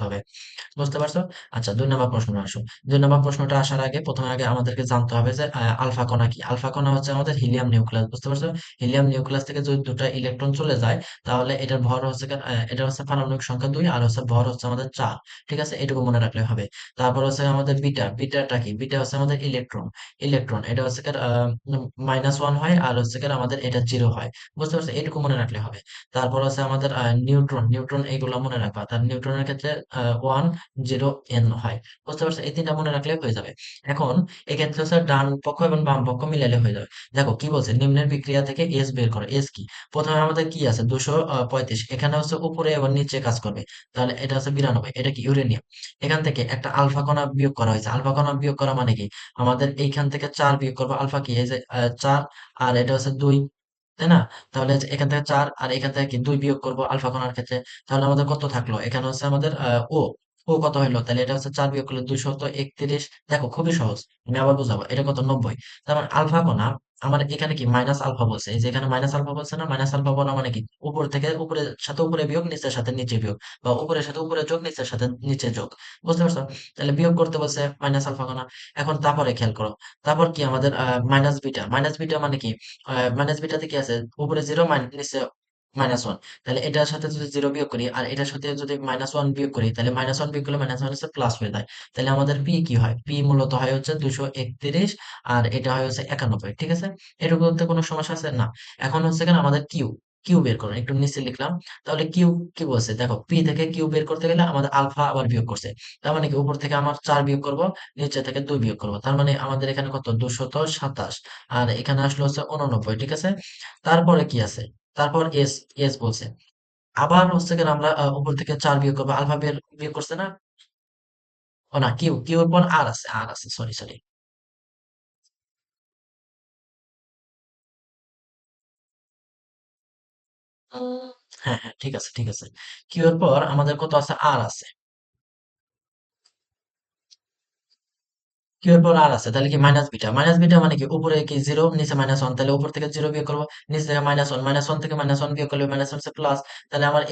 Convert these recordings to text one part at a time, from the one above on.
রাখতে হবে। বুঝতে পারছ? আচ্ছা দুই নম্বর প্রশ্ন আসো। দুই নম্বর প্রশ্নটা আসার আগে প্রথমে আগে আমাদেরকে জানতে হবে যে আলফা কণা কি? আলফা কণা হচ্ছে আমাদের হিলিয়াম নিউক্লিয়াস, বুঝতে পারছ? হিলিয়াম নিউক্লিয়াস থেকে যদি দুটো ইলেকট্রন চলে যায়, তাহলে এটার ভর হচ্ছে এটা হচ্ছে পারমাণবিক সংখ্যা দুই আর হচ্ছে ভর হচ্ছে আমাদের চার। ঠিক আছে? এটুকু মনে রাখলে হবে। তারপর হচ্ছে আমাদের বিটা। বিটাটা কি? বিটা হচ্ছে আমাদের ইলেকট্রন। ইলেকট্রন, এটা হচ্ছে মাইনাস ওয়ান হয় আর হচ্ছে আমাদের এটা জিরো হয়। বুঝতে পারছ? এটুকু মনে রাখলে হবে। তারপর হচ্ছে আমাদের নিউট্রন। নিউট্রন এইগুলো মনে রাখবা। তার নিউট্রনের ক্ষেত্রে ওয়ান জিরো এন হয়। বুঝতে পারছ এই তিনটা মনে রাখলে হয়ে যাবে। এখন এক্ষেত্রে হচ্ছে ডান পক্ষ এবং বাম পক্ষ মিলালে হয়ে যাবে। দেখো, কি বলছে? নিম্নের বিক্রিয়া থেকে এস বের করো। এস কি? প্রথমে আমাদের কি আছে? দুশো পঁয়ত্রিশ। এখানে হচ্ছে উপরে এবং নিচে কাজ করবে। তাহলে এটা হচ্ছে বিরানব্বই। এটা কি? ইউরেনিয়াম এখান থেকে একটা আলফা কণা বিয়োগ করা হয়েছে। আলফা কণা বিয়োগ করা মানে কি? আমাদের এইখান থেকে চার বিয়োগ করব। আলফা কি? এই যে চার। আর এটা হচ্ছে দুই। তাই না? তাহলে এখান থেকে চার আর এখান থেকে দুই বিয়োগ করব আলফা কণার ক্ষেত্রে। তাহলে আমাদের কত থাকল? এখানে হচ্ছে আমাদের ও ও কত হইল? তাহলে এটা হচ্ছে চার বিয়োগ করলে দুইশত একত্রিশ। দেখো, খুবই সহজ। আমি আবার বুঝাবো। এটা কত? নব্বই। তার মানে আলফা কণা আমার এখানে কি মাইনাস আলফা বলছে? এই যে এখানে মাইনাস আলফা বলছে না? মাইনাস আলফা বলা মানে কি? উপর থেকে উপরের সাথে উপরে বিয়োগ, নিচের সাথে নিচে বিয়োগ বা উপরের সাথে উপরে যোগ, নিচের সাথে নিচে যোগ। বুঝতে পারছ? তাহলে বিয়োগ করতে বলছে মাইনাস আলফা গোনা এখন তারপরে খেয়াল করো। তারপর কি আমাদের মাইনাস বিটা মাইনাস বিটা মানে কি? মাইনাস বিটাতে কি আছে? উপরে জিরো মাইনাস নিচে মাইনাস ওয়ান তাহলে এটার সাথে যদি জিরো বিয়োগ করি, আর এটার সাথে যদি মাইনাস ওয়ান বিয়োগ করি, তাহলে মাইনাস ওয়ান বিয়োগ করলে মাইনাস ওয়ান প্লাস হয়ে যায়। তাহলে আমাদের পি কি হয়? পি মূলত হয় হচ্ছে দুশো একত্রিশ, আর এটা হয় হচ্ছে একানব্বই, ঠিক আছে? এটুকু বলতে কোনো সমস্যা আছে? না। এখন হচ্ছে কেন আমাদের কিউ কিউ বের করুন, একটু নিচে লিখলাম। তাহলে কিউ কি বলছে? দেখো পি থেকে কিউ বের করতে গেলে আমাদের আলফা আবার বিয়োগ করছে। তার মানে কি? উপর থেকে আমার চার বিয়োগ করব, নিচে থেকে দুই বিয়োগ করব। তার মানে আমাদের এখানে কত? দুশো দুশত সাতাশ। আর এখানে আসলো হচ্ছে উননব্বই, ঠিক আছে? তারপরে কি আছে? তারপর এস এস বলছে। আবার হচ্ছে গিয়ে আমরা উপর থেকে চার বিয়োগ করব, আলফা বের, বিয়োগ করছে না? ও না, কিউ কিউর পর আর আছে আর আছে সরি সরি হ্যাঁ হ্যাঁ ঠিক আছে ঠিক আছে। কিউর পর আমাদের কত আছে? আর আছে। কিউ এর পর আর আছে, তাহলে কি মাইনাস বিটা মাইনাস বিটা মানে কি? উপরে কি জিরো নিচে মাইনাস ওয়ান তাহলে উপর থেকে জিরো বিয়োগ করব, নিচে থেকে মাইনাস ওয়ান মাইনাস ওয়ান থেকে মাইনাস ওয়ান বিয়োগ করলে মাইনাস ওয়ান প্লাস তাহলে আমার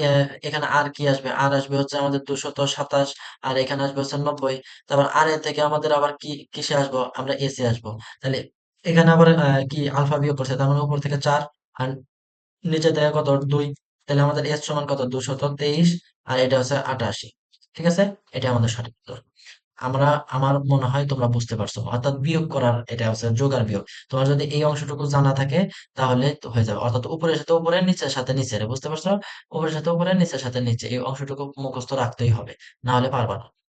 এখানে আর কি আসবে? আর আসবে হচ্ছে আমাদের দুশত সাতাশ, আর এখানে আসবে হচ্ছে নব্বই, তারপর আর এর থেকে আমাদের আবার কি, কিসে আসব? আমরা এসে আসব। তাহলে এখানে আবার কি আলফা বিয়োগ করছে, তার মানে উপর থেকে চার, আর নিচে থেকে কত? দুই, তাহলে আমাদের এস সমান কত? দুশত তেইশ, আর এটা হচ্ছে আটাশি, ঠিক আছে? এটা আমাদের সঠিক উত্তর। আমরা, আমার মনে হয় তোমরা বুঝতে পারছ। অর্থাৎ বিয়োগ করার এটা হচ্ছে যোগার বিয়োগ। তোমার যদি এই অংশটুকু জানা থাকে, তাহলে হয়ে যাবে। অর্থাৎ উপরের সাথে উপরে, নিচের সাথে নিচে বুঝতে পারছ? উপরের সাথে উপরে, নিচের সাথে নিচে। এই অংশটুকু মুখস্থ রাখতেই হবে। না হলে পারবা না।